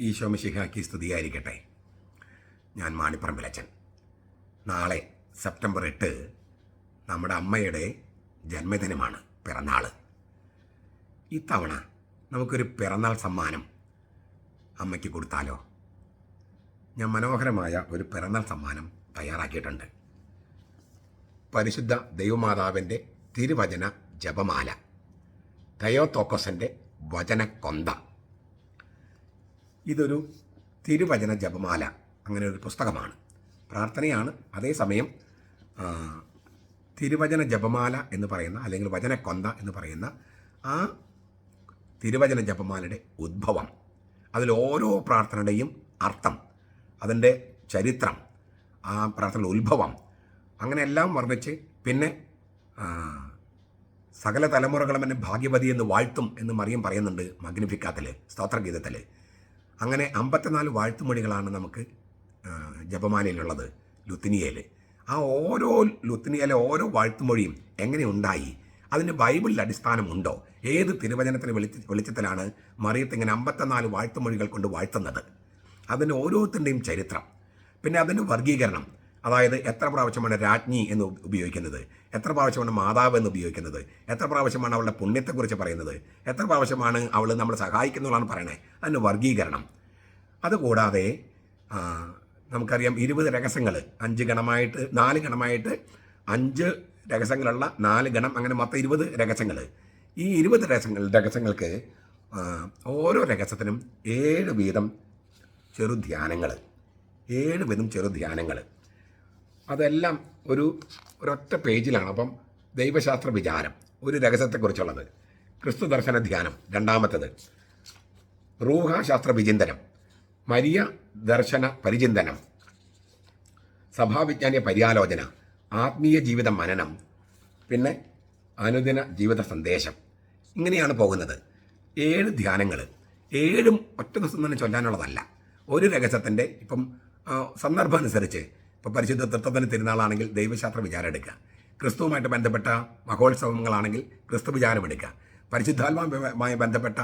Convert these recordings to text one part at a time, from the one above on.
ഈശോ മിശിഹാക്കി സ്തുതിയായിരിക്കട്ടെ. ഞാൻ മാണിപ്പറമ്പിലച്ചൻ നാളെ സെപ്റ്റംബർ എട്ട് നമ്മുടെ അമ്മയുടെ ജന്മദിനമാണ് പിറന്നാൾ ഇത്തവണ നമുക്കൊരു പിറന്നാൾ സമ്മാനം അമ്മയ്ക്ക് കൊടുത്താലോ? ഞാൻ മനോഹരമായ ഒരു പിറന്നാൾ സമ്മാനം തയ്യാറാക്കിയിട്ടുണ്ട്. പരിശുദ്ധ ദൈവമാതാവിന്റെ തിരുവചന ജപമാല തയോത്തോക്കോസന്റെ വചനക്കൊന്ത. ഇതൊരു തിരുവചന ജപമാല. അങ്ങനെ ഒരു പുസ്തകമാണ്. പ്രാർത്ഥനയാണ്. അതേസമയം തിരുവചന ജപമാല എന്ന് പറയുന്ന അല്ലെങ്കിൽ വചനക്കൊന്ത എന്ന് പറയുന്ന ആ തിരുവചന ജപമാലയുടെ ഉദ്ഭവം. അതിൽ ഓരോ പ്രാർത്ഥനയുടെയും അർത്ഥം അതിന്റെ ചരിത്രം ആ പ്രാർത്ഥനയുടെ ഉത്ഭവം അങ്ങനെ എല്ലാം വർണിച്ച് പിന്നെ സകല തലമുറകളും എന്നെ ഭാഗ്യവതി എന്ന് വാഴ്ത്തും എന്ന് മറിയം പറയുന്നുണ്ട് മഗ്നിഫിക്കാത്തിൽ സ്തോത്രഗീതത്തിൽ അങ്ങനെ അമ്പത്തിനാല് വാഴ്ത്തുമൊഴികളാണ് നമുക്ക് ജപമാലയിലുള്ളത് ലുത്തിനിയയിൽ ആ ഓരോ ലുത്തിനിയയിലെ ഓരോ വാഴ്ത്തുമൊഴിയും എങ്ങനെ ഉണ്ടായി? അതിന് ബൈബിളിൽ അടിസ്ഥാനമുണ്ടോ? ഏത് തിരുവചനത്തിന് വെളിച്ച വെളിച്ചത്തിലാണ് മറിയത്ത് ഇങ്ങനെ അമ്പത്തിനാല് വാഴ്ത്തുമൊഴികൾ കൊണ്ട് വാഴ്ത്തുന്നത്? അതിന്റെ ഓരോരുത്തരുടെയും ചരിത്രം. പിന്നെ അതിന്റെ വർഗീകരണം അതായത് എത്ര പ്രാവശ്യമാണ് രാജ്ഞി എന്ന് ഉപയോഗിക്കുന്നത്? എത്ര പ്രാവശ്യമാണ് മാതാവ് എന്ന് ഉപയോഗിക്കുന്നത്? എത്ര പ്രാവശ്യമാണ് അവളുടെ പുണ്യത്തെക്കുറിച്ച് പറയുന്നത്? എത്ര പ്രാവശ്യമാണ് അവൾ നമ്മളെ സഹായിക്കുന്നതാണ് പറയണത് അതിന് വർഗീകരണം അതുകൂടാതെ നമുക്കറിയാം ഇരുപത് രഹസ്യങ്ങൾ. അഞ്ച് ഗണമായിട്ട് നാല് ഗണമായിട്ട് അഞ്ച് രഹസ്യങ്ങളുള്ള നാല് ഗണം അങ്ങനെ മൊത്തം ഇരുപത് രഹസ്യങ്ങൾ. ഈ ഇരുപത് രഹസ്യങ്ങൾ രഹസ്യങ്ങൾക്ക് ഓരോ രഹസ്യത്തിനും ഏഴ് വീതം ചെറുധ്യാനങ്ങൾ ഏഴ് വീതം ചെറുധ്യാനങ്ങൾ അതെല്ലാം ഒരു ഒരൊറ്റ പേജിലാണ്. അപ്പം ദൈവശാസ്ത്ര വിചാരം ഒരു രഹസ്യത്തെക്കുറിച്ചുള്ളത്. ക്രിസ്തു ദർശന ധ്യാനം രണ്ടാമത്തത്. റൂഹാശാസ്ത്ര വിചിന്തനം മരിയ ദർശന പരിചിന്തനം സഭാവിജ്ഞാനിയ പര്യാലോചന ആത്മീയ ജീവിത മനനം പിന്നെ അനുദിന ജീവിത സന്ദേശം. ഇങ്ങനെയാണ് പോകുന്നത്. ഏഴ് ധ്യാനങ്ങൾ ഏഴും ഒറ്റ ദിവസം തന്നെ ചൊല്ലാനുള്ളതല്ല. ഒരു രഹസ്യത്തിന്റെ ഇപ്പം സന്ദർഭം അനുസരിച്ച് ഇപ്പം പരിശുദ്ധ തൃത്വത്തിന് തിരുനാളാണെങ്കിൽ ദൈവശാസ്ത്ര വിചാരം എടുക്കുക. ക്രിസ്തുവുമായിട്ട് ബന്ധപ്പെട്ട മഹോത്സവങ്ങളാണെങ്കിൽ ക്രിസ്തു വിചാരം എടുക്കുക. പരിശുദ്ധാത്മാവുമായി ബന്ധപ്പെട്ട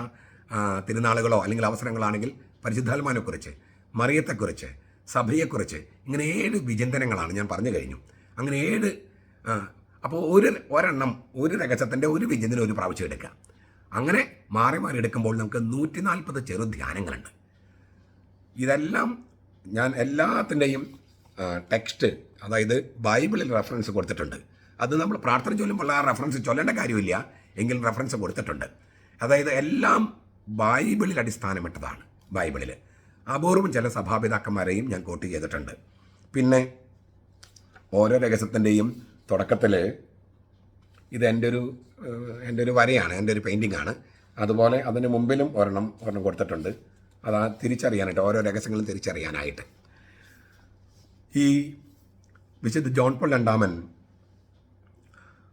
തിരുനാളുകളോ അല്ലെങ്കിൽ അവസരങ്ങളാണെങ്കിൽ പരിശുദ്ധാത്മാനെക്കുറിച്ച് മറിയത്തെക്കുറിച്ച് സഭയെക്കുറിച്ച് ഇങ്ങനെ ഏഴ് വിചിന്തനങ്ങളാണ് ഞാൻ പറഞ്ഞു കഴിഞ്ഞു. അങ്ങനെ ഏഴ് അപ്പോൾ ഒരു ഒരെണ്ണം ഒരു രഹസ്യത്തിന്റെ ഒരു വിചിന്തനം ഒരു പ്രാവശ്യം എടുക്കുക. അങ്ങനെ മാറി മാറി എടുക്കുമ്പോൾ നമുക്ക് നൂറ്റി നാൽപ്പത് ചെറു ധ്യാനങ്ങളുണ്ട്. ഇതെല്ലാം ഞാൻ എല്ലാത്തിന്റെയും ടെക്സ്റ്റ് അതായത് ബൈബിളിൽ റെഫറൻസ് കൊടുത്തിട്ടുണ്ട്. അത് നമ്മൾ പ്രാർത്ഥന ചൊല്ലുമ്പോൾ ആ റെഫറൻസ് ചൊല്ലേണ്ട കാര്യമില്ല. എങ്കിലും റെഫറൻസ് കൊടുത്തിട്ടുണ്ട്. അതായത് എല്ലാം ബൈബിളിൽ അടിസ്ഥാനമിട്ടതാണ്. ബൈബിളിൽ. അപൂർവം ചില സഭാപിതാക്കന്മാരെയും ഞാൻ കോട്ട് ചെയ്തിട്ടുണ്ട്. പിന്നെ ഓരോ രഹസ്യത്തിന്റെയും തുടക്കത്തിൽ ഇത് എന്റെ ഒരു എന്റെ ഒരു വരയാണ് എന്റെ ഒരു പെയിന്റിംഗ് ആണ്. അതുപോലെ അതിന് മുമ്പിലും ഒരെണ്ണം ഒരെണ്ണം കൊടുത്തിട്ടുണ്ട്. അത് തിരിച്ചറിയാനായിട്ട് ഓരോ രഹസ്യങ്ങളും തിരിച്ചറിയാനായിട്ട്. ഈ വിശുദ്ധ ജോൺ പോൾ രണ്ടാമൻ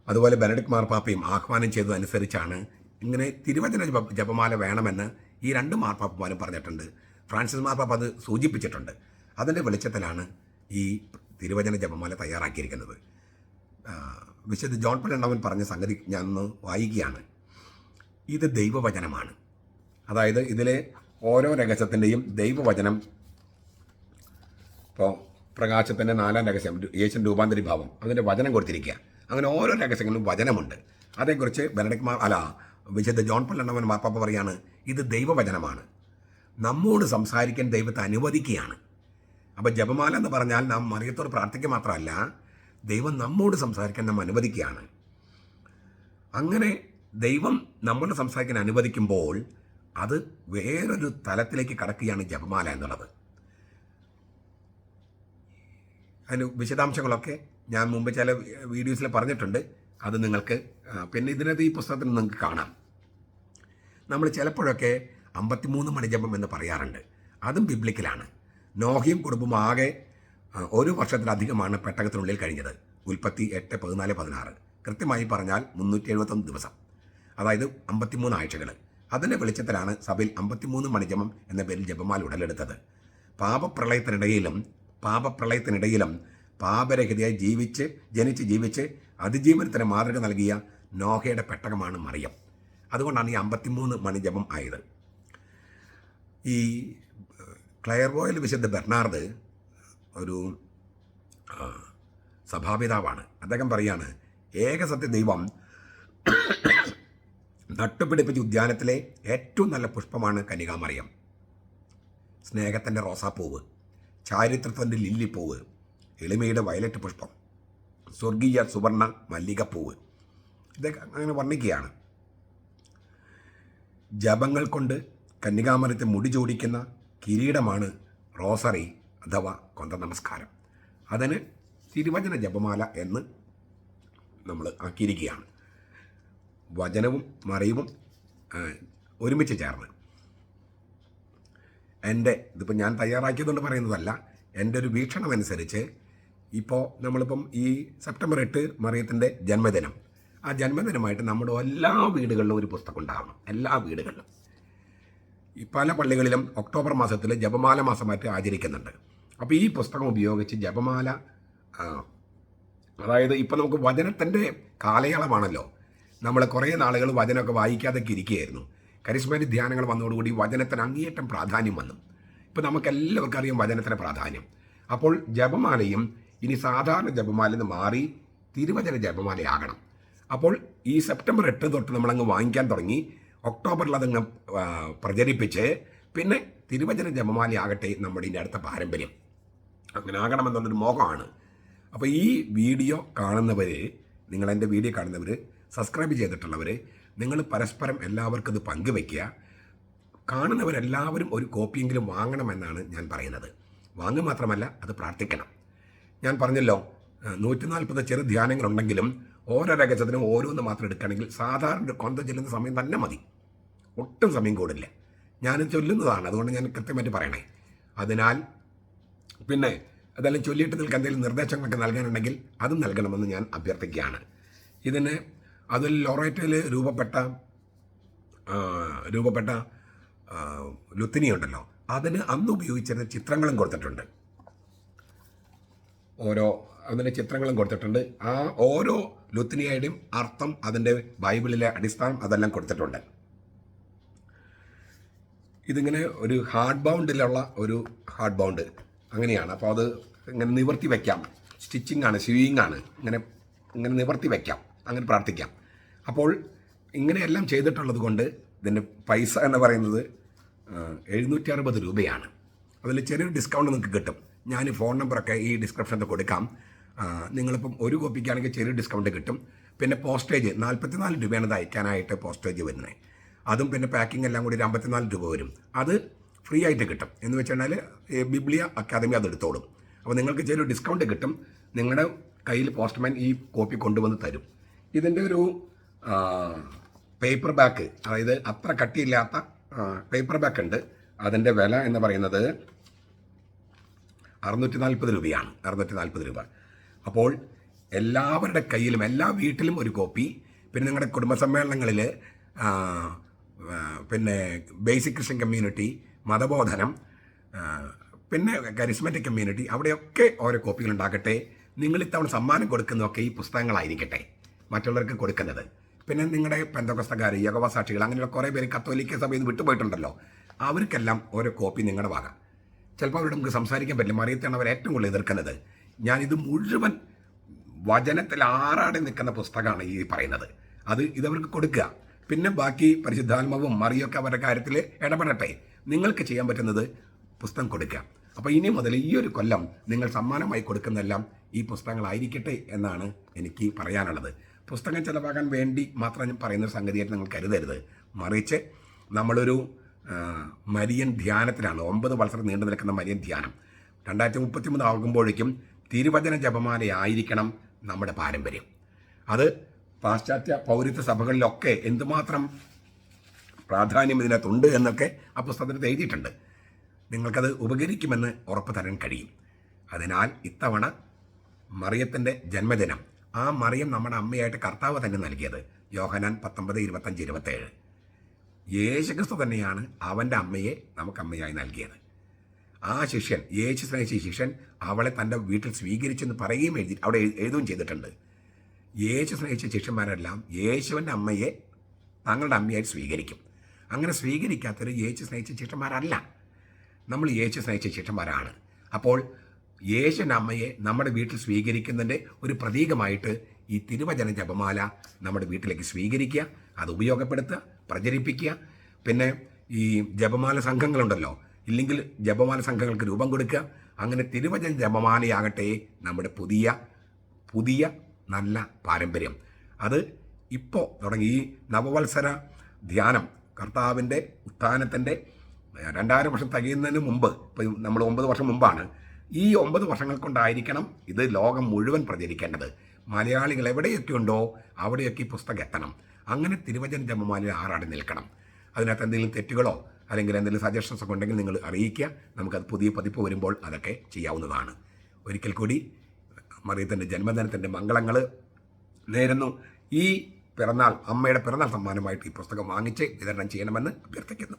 അതുപോലെ ബെനഡിക് മാർപ്പാപ്പയും ആഹ്വാനം ചെയ്തതനുസരിച്ചാണ് ഇങ്ങനെ തിരുവചന ജപമാല വേണമെന്ന് ഈ രണ്ട് മാർപ്പാപ്പമാരും പറഞ്ഞിട്ടുണ്ട്. ഫ്രാൻസിസ് മാർപ്പാപ്പ അത് സൂചിപ്പിച്ചിട്ടുണ്ട്. അതിന്റെ വെളിച്ചത്തിലാണ് ഈ തിരുവചന ജപമാല തയ്യാറാക്കിയിരിക്കുന്നത്. വിശുദ്ധ ജോൺ പോൾ രണ്ടാമൻ പറഞ്ഞ സംഗതി ഞാൻ ഒന്ന് വായിക്കുകയാണ്. ഇത് ദൈവവചനമാണ്. അതായത് ഇതിലെ ഓരോ രഹസ്യത്തിന്റെയും ദൈവവചനം. ഇപ്പോൾ പ്രകാശത്തിന്റെ നാലാം രഹസ്യം യേശൻ രൂപാന്തരി ഭാവം അതിന്റെ വചനം കൊടുത്തിരിക്കുക. അങ്ങനെ ഓരോ രഹസ്യങ്ങളിലും വചനമുണ്ട്. അതേക്കുറിച്ച് ബെനഡിക് മാർ അല്ല വിശുദ്ധ ജോൺ പള്ളണ്ണവൻ മാർപ്പാപ്പ പറയാണ് ഇത് ദൈവവചനമാണ്. നമ്മോട് സംസാരിക്കാൻ ദൈവത്തെ അനുവദിക്കുകയാണ്. അപ്പോൾ ജപമാല എന്ന് പറഞ്ഞാൽ നാം മറിയത്തോട് പ്രാർത്ഥിക്കുക മാത്രമല്ല ദൈവം നമ്മോട് സംസാരിക്കാൻ നാം അനുവദിക്കുകയാണ്. അങ്ങനെ ദൈവം നമ്മളോട് സംസാരിക്കാൻ അനുവദിക്കുമ്പോൾ അത് വേറൊരു തലത്തിലേക്ക് കടക്കുകയാണ് ജപമാല എന്നുള്ളത്. അതിന് വിശദാംശങ്ങളൊക്കെ ഞാൻ മുമ്പ് ചില വീഡിയോസിൽ പറഞ്ഞിട്ടുണ്ട്. അത് നിങ്ങൾക്ക് പിന്നെ ഇതിനകത്ത് ഈ പുസ്തകത്തിൽ നിങ്ങൾക്ക് കാണാം. നമ്മൾ ചിലപ്പോഴൊക്കെ അമ്പത്തിമൂന്ന് മണിജപം എന്ന് പറയാറുണ്ട്. അതും ബിബ്ലിക്കലാണ്. നോഹിയും കുടുംബം ആകെ ഒരു വർഷത്തിലധികമാണ് പെട്ടകത്തിനുള്ളിൽ കഴിഞ്ഞത്. ഉൽപ്പത്തി എട്ട് പതിനാല് പതിനാറ്. കൃത്യമായി പറഞ്ഞാൽ മുന്നൂറ്റി എഴുപത്തൊന്ന് ദിവസം. അതായത് അമ്പത്തിമൂന്ന് ആഴ്ചകൾ അതിന്റെ വെളിച്ചത്തിലാണ് സഭയിൽ അമ്പത്തിമൂന്ന് മണിജപം എന്ന പേരിൽ ജപമാല ഉടലെടുത്തത്. പാപപ്രളയത്തിനിടയിലും പാപപ്രളയത്തിനിടയിലും പാപരഹിതയായി ജീവിച്ച് ജനിച്ച് ജീവിച്ച് അതിജീവനത്തിന് മാതൃക നൽകിയ നോഹയുടെ പെട്ടകമാണ് മറിയം. അതുകൊണ്ടാണ് ഈ അമ്പത്തിമൂന്ന് മണിജപം ആയത്. ഈ ക്ലയർവോയിൽ വിശുദ്ധ ബെർണാർഡ് ഒരു സഭാപിതാവാണ്. അദ്ദേഹം പറയാണ് ഏകസത്യ ദൈവം നട്ടുപിടിപ്പിച്ച ഉദ്യാനത്തിലെ ഏറ്റവും നല്ല പുഷ്പമാണ് കനികാമറിയം സ്നേഹത്തിന്റെ റോസാപ്പൂവ്. ചാരിത്രത്തിന്റെ ലില്ലിപ്പൂവ് എളിമയുടെ വയലറ്റ് പുഷ്പം സ്വർഗീയ സുവർണ മല്ലികപ്പൂവ് ഇതൊക്കെ അങ്ങനെ വർണിക്കുകയാണ്. ജപങ്ങൾ കൊണ്ട് കന്യകാമരത്തെ മുടി ചൂടിക്കുന്ന കിരീടമാണ് റോസറി അഥവാ കൊന്ത നമസ്കാരം. അതിന് തിരുവചന ജപമാല എന്ന് നമ്മൾ ആക്കിയിരിക്കുകയാണ്. വചനവും മറിയവും ഒരുമിച്ച് ചേർന്ന്. എന്റെ ഇതിപ്പോൾ ഞാൻ തയ്യാറാക്കിയതുകൊണ്ട് പറയുന്നതല്ല എന്റെ ഒരു വീക്ഷണം അനുസരിച്ച് ഇപ്പോൾ നമ്മളിപ്പം ഈ സെപ്റ്റംബർ എട്ട് മറിയത്തിന്റെ ജന്മദിനം. ആ ജന്മദിനമായിട്ട് നമ്മുടെ എല്ലാ വീടുകളിലും ഒരു പുസ്തകം ഉണ്ടാവണം എല്ലാ വീടുകളിലും. ഈ പല പള്ളികളിലും ഒക്ടോബർ മാസത്തിൽ ജപമാല മാസമായിട്ട് ആചരിക്കുന്നുണ്ട്. അപ്പോൾ ഈ പുസ്തകം ഉപയോഗിച്ച് ജപമാല അതായത് ഇപ്പം നമുക്ക് വചനത്തിന്റെ കാലയളവാണല്ലോ. നമ്മൾ കുറേ നാളുകൾ വചനമൊക്കെ വായിക്കാതൊക്കെ ഇരിക്കുകയായിരുന്നു. കരിസ്മാറ്റിക് ധ്യാനങ്ങൾ വന്നതോടുകൂടി വചനത്തിന് അങ്ങേയറ്റം പ്രാധാന്യം വന്നു. ഇപ്പം നമുക്കെല്ലാവർക്കും അറിയാം വചനത്തിന് പ്രാധാന്യം. അപ്പോൾ ജപമാലയും ഇനി സാധാരണ ജപമാലയിൽ നിന്ന് മാറി തിരുവചന ജപമാലയാകണം. അപ്പോൾ ഈ സെപ്റ്റംബർ എട്ട് തൊട്ട് നമ്മളങ്ങ് വാങ്ങിക്കാൻ തുടങ്ങി. ഒക്ടോബറിൽ അതങ്ങ് പ്രചരിപ്പിച്ച് പിന്നെ തിരുവചന ജപമാലയാകട്ടെ നമ്മുടെ ഇതിന്റെ അടുത്ത പാരമ്പര്യം. അങ്ങനെ ആകണമെന്നുള്ളൊരു മോഹമാണ്. അപ്പോൾ ഈ വീഡിയോ കാണുന്നവർ നിങ്ങളെന്റെ വീഡിയോ കാണുന്നവർ സബ്സ്ക്രൈബ് ചെയ്തിട്ടുള്ളവർ നിങ്ങൾ പരസ്പരം എല്ലാവർക്കും ഇത് പങ്കുവെക്കുക കാണുന്നവരെല്ലാവരും ഒരു കോപ്പിയെങ്കിലും വാങ്ങണമെന്നാണ് ഞാൻ പറയുന്നത്. വാങ്ങുക മാത്രമല്ല അത് പ്രാർത്ഥിക്കണം. ഞാൻ പറഞ്ഞല്ലോ നൂറ്റി നാൽപ്പത് ചെറു ധ്യാനങ്ങളുണ്ടെങ്കിലും ഓരോ രഹസ്യത്തിനും ഓരോന്ന് മാത്രം എടുക്കുകയാണെങ്കിൽ സാധാരണ ഒരു കൊന്ത ചെല്ലുന്ന സമയം തന്നെ മതി. ഒട്ടും സമയം കൂടില്ല. ഞാൻ ചൊല്ലുന്നതാണ് അതുകൊണ്ട് ഞാൻ കൃത്യമായിട്ട് പറയണേ. അതിനാൽ പിന്നെ അതെല്ലാം ചൊല്ലിയിട്ട് നിങ്ങൾക്ക് എന്തെങ്കിലും നിർദ്ദേശങ്ങളൊക്കെ നൽകാനുണ്ടെങ്കിൽ അതും നൽകണമെന്ന് ഞാൻ അഭ്യർത്ഥിക്കുകയാണ്. ഇതിന് അതിൽ ലൊറേറ്റയിൽ രൂപപ്പെട്ട രൂപപ്പെട്ട ലുത്തിനി ഉണ്ടല്ലോ അതിന് അന്ന് ഉപയോഗിച്ചിരുന്ന ചിത്രങ്ങളും കൊടുത്തിട്ടുണ്ട്. ഓരോ അതിന്റെ ചിത്രങ്ങളും കൊടുത്തിട്ടുണ്ട്. ആ ഓരോ ലുത്തിനിയുടെയും അർത്ഥം അതിന്റെ ബൈബിളിലെ അടിസ്ഥാനം അതെല്ലാം കൊടുത്തിട്ടുണ്ട്. ഇതിങ്ങനെ ഒരു ഹാർഡ് ബൗണ്ടിലുള്ള ഒരു ഹാർഡ് ബൗണ്ട് അങ്ങനെയാണ്. അപ്പോൾ അത് ഇങ്ങനെ നിവർത്തി വയ്ക്കാം സ്റ്റിച്ചിങ് ആണ് ആണ് ഇങ്ങനെ ഇങ്ങനെ നിവർത്തി വയ്ക്കാം അങ്ങനെ പ്രാർത്ഥിക്കാം. അപ്പോൾ ഇങ്ങനെയെല്ലാം ചെയ്തിട്ടുള്ളത് കൊണ്ട് ഇതിന്റെ പൈസ എന്ന് പറയുന്നത് എഴുന്നൂറ്റി അറുപത് രൂപയാണ്. അതിൽ ചെറിയൊരു ഡിസ്കൗണ്ട് നിങ്ങൾക്ക് കിട്ടും. ഞാൻ ഫോൺ നമ്പറൊക്കെ ഈ ഡിസ്ക്രിപ്ഷനിൽ കൊടുക്കാം. നിങ്ങളിപ്പം ഒരു കോപ്പിക്കാണെങ്കിൽ ചെറിയ ഡിസ്കൗണ്ട് കിട്ടും. പിന്നെ പോസ്റ്റേജ് നാൽപ്പത്തിനാല് രൂപയാണ് ഇത് അയക്കാനായിട്ട് പോസ്റ്റേജ് വരുന്നത്. അതും പിന്നെ പാക്കിംഗ് എല്ലാം കൂടി ഒരു അമ്പത്തിനാല് രൂപ വരും. അത് ഫ്രീ ആയിട്ട് കിട്ടും. എന്ന് വെച്ചിട്ടുണ്ടെങ്കിൽ ബിബ്ലിയ അക്കാദമി അത് എടുത്തോളും. അപ്പോൾ നിങ്ങൾക്ക് ചെറിയൊരു ഡിസ്കൗണ്ട് കിട്ടും. നിങ്ങളുടെ കയ്യിൽ പോസ്റ്റ്മാൻ ഈ കോപ്പി കൊണ്ടുവന്ന് തരും. ഇതിന്റെ ഒരു പേപ്പർ ബാക്ക് അതായത് അത്ര കട്ടിയില്ലാത്ത പേപ്പർ ബാക്ക് ഉണ്ട്. അതിന്റെ വില എന്ന് പറയുന്നത് അറുന്നൂറ്റി നാൽപ്പത് രൂപയാണ്. അറുന്നൂറ്റി നാൽപ്പത് രൂപ. അപ്പോൾ എല്ലാവരുടെ കയ്യിലും എല്ലാ വീട്ടിലും ഒരു കോപ്പി പിന്നെ നിങ്ങളുടെ കുടുംബ സമ്മേളനങ്ങളിൽ ആ, ആ, പിന്നെ ബേസിക് ക്രിസ്ത്യൻ കമ്മ്യൂണിറ്റി മതബോധനം പിന്നെ കരിസ്മാറ്റിക് കമ്മ്യൂണിറ്റി അവിടെയൊക്കെ ഓരോ കോപ്പികൾ ഉണ്ടാക്കട്ടെ നിങ്ങൾ ഇത്തവണ സമ്മാനം കൊടുക്കുന്നതൊക്കെ ഈ പുസ്തകങ്ങളായിരിക്കട്ടെ. മറ്റുള്ളവർക്ക് കൊടുക്കുന്നത്. പിന്നെ നിങ്ങളുടെ പെന്തകസ്തകാർ യഗവ സാക്ഷികൾ അങ്ങനെയുള്ള കുറേ പേര് കത്തോലിക്ക സഭയിൽ നിന്ന് വിട്ടുപോയിട്ടുണ്ടല്ലോ. അവർക്കെല്ലാം ഓരോ കോപ്പി നിങ്ങളുടെ വക ചിലപ്പോൾ അവരോട് നമുക്ക് സംസാരിക്കാൻ പറ്റില്ല. മറിയത്താണ് അവർ ഏറ്റവും കൂടുതൽ എതിർക്കുന്നത്. ഞാനിത് മുഴുവൻ വചനത്തിൽ ആറാടി നിൽക്കുന്ന പുസ്തകമാണ് ഈ പറയുന്നത്. അത് ഇതവർക്ക് കൊടുക്കുക. പിന്നെ ബാക്കി പരിശുദ്ധാത്മാവും മറിയൊക്കെ അവരുടെ കാര്യത്തിൽ ഇടപെടട്ടെ. നിങ്ങൾക്ക് ചെയ്യാൻ പറ്റുന്നത് പുസ്തകം കൊടുക്കുക. അപ്പോൾ ഇനി മുതൽ ഈ ഒരു കൊല്ലം നിങ്ങൾ സമ്മാനമായി കൊടുക്കുന്നതെല്ലാം ഈ പുസ്തകങ്ങളായിരിക്കട്ടെ എന്നാണ് എനിക്ക് പറയാനുള്ളത്. പുസ്തകം ചിലവാക്കാൻ വേണ്ടി മാത്രം ഞാൻ പറയുന്ന ഒരു സംഗതിയായിട്ട് നിങ്ങൾ കരുതരുത്. മറിച്ച് നമ്മളൊരു മരിയൻ ധ്യാനത്തിലാണ് ഒമ്പത് വത്സരം നീണ്ടു നിൽക്കുന്ന മരിയൻ ധ്യാനം. രണ്ടായിരത്തി മുപ്പത്തി മൂന്ന് ആകുമ്പോഴേക്കും തിരുവചന ജപമാലയായിരിക്കണം നമ്മുടെ പാരമ്പര്യം. അത് പാശ്ചാത്യ പൗരത്വ സഭകളിലൊക്കെ എന്തുമാത്രം പ്രാധാന്യം ഇതിനകത്തുണ്ട് എന്നൊക്കെ ആ പുസ്തകത്തിൽ എഴുതിയിട്ടുണ്ട്. നിങ്ങൾക്കത് ഉപകരിക്കുമെന്ന് ഉറപ്പ് തരാൻ കഴിയും. അതിനാൽ ഇത്തവണ മറിയത്തിന്റെ ജന്മദിനം ആ മറിയം നമ്മുടെ അമ്മയായിട്ട് കർത്താവ് തന്നെ നൽകിയത്. യോഹനാൻ പത്തൊമ്പത് ഇരുപത്തഞ്ച് ഇരുപത്തേഴ്. യേശുക്രിസ്തു തന്നെയാണ് അവന്റെ അമ്മയെ നമുക്ക് അമ്മയായി നൽകിയത്. ആ ശിഷ്യൻ യേശു സ്നേഹിച്ച ശിഷ്യൻ അവളെ തന്റെ വീട്ടിൽ സ്വീകരിച്ചെന്ന് പറയുകയും എഴുതി അവിടെ എഴുതുകയും ചെയ്തിട്ടുണ്ട്. യേശു സ്നേഹിച്ച ശിഷ്യന്മാരെല്ലാം യേശുവിന്റെ അമ്മയെ തങ്ങളുടെ അമ്മയായി സ്വീകരിക്കും. അങ്ങനെ സ്വീകരിക്കാത്തൊരു യേശു സ്നേഹിച്ച ശിഷ്യന്മാരല്ല. നമ്മൾ യേശു സ്നേഹിച്ച ശിഷ്യന്മാരാണ്. അപ്പോൾ യേശുവിന്റെ അമ്മയെ നമ്മുടെ വീട്ടിൽ സ്വീകരിക്കുന്നതിന്റെ ഒരു പ്രതീകമായിട്ട് ഈ തിരുവചന ജപമാല നമ്മുടെ വീട്ടിലേക്ക് സ്വീകരിക്കുക അത് ഉപയോഗപ്പെടുത്തുക പ്രചരിപ്പിക്കുക. പിന്നെ ഈ ജപമാല സംഘങ്ങളുണ്ടല്ലോ ഇല്ലെങ്കിൽ ജപമാല സംഘങ്ങൾക്ക് രൂപം കൊടുക്കുക. അങ്ങനെ തിരുവചന ജപമാലയാകട്ടെ നമ്മുടെ പുതിയ പുതിയ നല്ല പാരമ്പര്യം. അത് ഇപ്പോൾ തുടങ്ങി ഈ നവവത്സര ധ്യാനം കർത്താവിന്റെ ഉത്ഥാനത്തിന്റെ രണ്ടായിരം വർഷം തികയുന്നതിന് മുമ്പ് ഇപ്പം നമ്മൾ ഒമ്പത് വർഷം മുമ്പാണ് ഈ ഒമ്പത് വർഷങ്ങൾ കൊണ്ടായിരിക്കണം ഇത് ലോകം മുഴുവൻ പ്രചരിക്കേണ്ടത്. മലയാളികൾ എവിടെയൊക്കെ ഉണ്ടോ അവിടെയൊക്കെ ഈ പുസ്തകം എത്തണം. അങ്ങനെ തിരുവചന ജപമാലയിൽ ആറാടി നിൽക്കണം. അതിനകത്ത് എന്തെങ്കിലും തെറ്റുകളോ അല്ലെങ്കിൽ എന്തെങ്കിലും സജഷൻസ് ഒക്കെ ഉണ്ടെങ്കിൽ നിങ്ങൾ അറിയിക്കുക. നമുക്കത് പുതിയ പതിപ്പ് വരുമ്പോൾ അതൊക്കെ ചെയ്യാവുന്നതാണ്. ഒരിക്കൽ കൂടി മറിയത്തിന്റെ ജന്മദിനത്തിന്റെ മംഗളങ്ങൾ നേരുന്നു. ഈ പിറന്നാൾ അമ്മയുടെ പിറന്നാൾ സമ്മാനമായിട്ട് ഈ പുസ്തകം വാങ്ങിച്ച് വിതരണം ചെയ്യണമെന്ന് അഭ്യർത്ഥിക്കുന്നു.